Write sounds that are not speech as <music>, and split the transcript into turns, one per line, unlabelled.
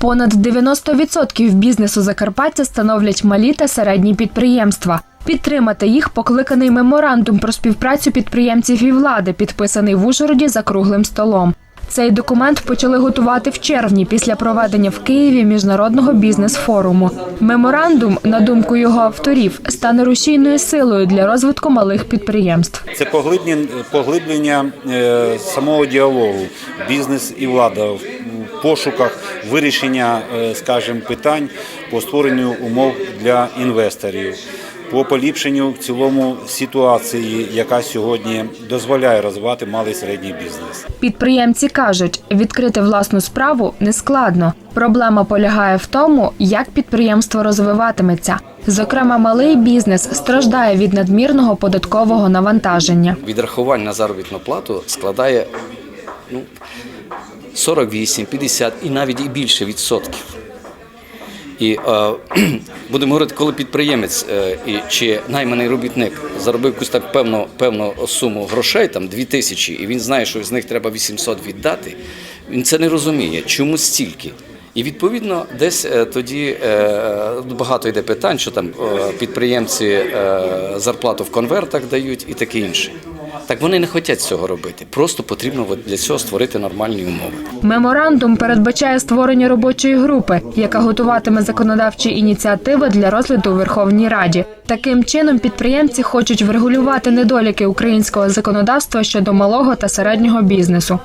Понад 90% бізнесу Закарпаття становлять малі та середні підприємства. Підтримати їх покликаний меморандум про співпрацю підприємців і влади, підписаний в Ужгороді за круглим столом. Цей документ почали готувати в червні після проведення в Києві міжнародного бізнес-форуму. Меморандум, на думку його авторів, стане рушійною силою для розвитку малих підприємств.
Це поглиблення, е, самого діалогу бізнес і влада пошуках вирішення, е, скажімо, питань по створенню умов для інвесторів, по поліпшенню в цілому ситуації, яка сьогодні дозволяє розвивати малий і середній бізнес.
Підприємці кажуть, відкрити власну справу не складно. Проблема полягає в тому, як підприємство розвиватиметься. Зокрема, малий бізнес страждає від надмірного податкового навантаження.
відрахувань на заробітну плату складає ну, 48, 50 і навіть і більше відсотків. І е, <clears throat> будемо говорити, коли підприємець е, і, чи найманий робітник заробив якусь так певну, певну суму грошей, там 2 тисячі, і він знає, що з них треба 800 віддати, він це не розуміє. Чому стільки? І відповідно десь е, тоді е, багато йде питань, що там е, підприємці зарплату в конвертах дають і таке інше. Так вони не хочуть цього робити. Просто потрібно для цього створити нормальні умови.
Меморандум передбачає створення робочої групи, яка готуватиме законодавчі ініціативи для розгляду у Верховній Раді. Таким чином підприємці хочуть врегулювати недоліки українського законодавства щодо малого та середнього бізнесу.